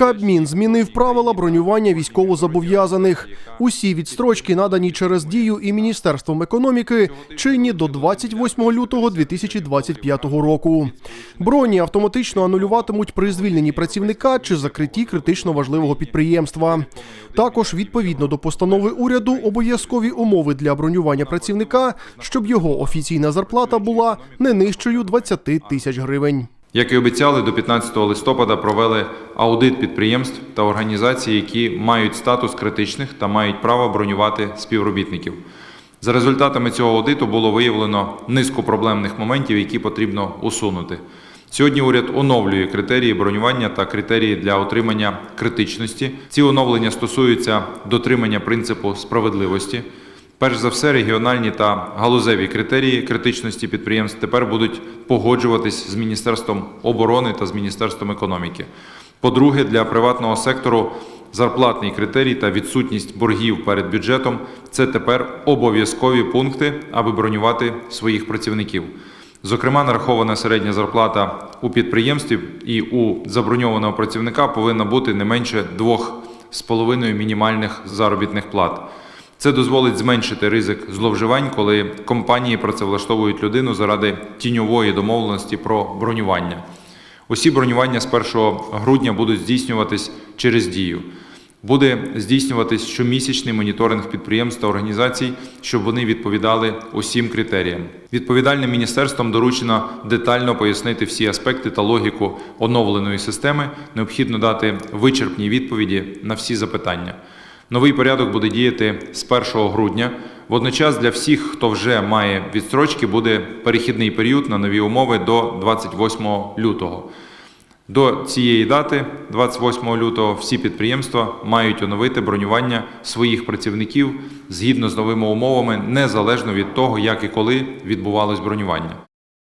Кабмін змінив правила бронювання військовозобов'язаних. Усі відстрочки надані через дію і Міністерством економіки чинні до 28 лютого 2025 року. Броні автоматично анулюватимуть при звільненні працівника чи закритті критично важливого підприємства. Також відповідно до постанови уряду обов'язкові умови для бронювання працівника, щоб його офіційна зарплата була не нижчою 20 тисяч гривень. Як і обіцяли, до 15 листопада провели аудит підприємств та організацій, які мають статус критичних та мають право бронювати співробітників. За результатами цього аудиту було виявлено низку проблемних моментів, які потрібно усунути. Сьогодні уряд оновлює критерії бронювання та критерії для отримання критичності. Ці оновлення стосуються дотримання принципу справедливості. Перш за все, регіональні та галузеві критерії критичності підприємств тепер будуть погоджуватись з Міністерством оборони та з Міністерством економіки. По-друге, для приватного сектору зарплатний критерій та відсутність боргів перед бюджетом це тепер обов'язкові пункти, аби бронювати своїх працівників. Зокрема, нарахована середня зарплата у підприємстві і у заброньованого працівника повинна бути не менше двох з половиною мінімальних заробітних плат. Це дозволить зменшити ризик зловживань, коли компанії працевлаштовують людину заради тіньової домовленості про бронювання. Усі бронювання з 1 грудня будуть здійснюватись через дію. Буде здійснюватись щомісячний моніторинг підприємств та організацій, щоб вони відповідали усім критеріям. Відповідальним міністерством доручено детально пояснити всі аспекти та логіку оновленої системи. Необхідно дати вичерпні відповіді на всі запитання. Новий порядок буде діяти з 1 грудня. Водночас для всіх, хто вже має відстрочки, буде перехідний період на нові умови до 28 лютого. До цієї дати, 28 лютого, всі підприємства мають оновити бронювання своїх працівників згідно з новими умовами, незалежно від того, як і коли відбувалось бронювання.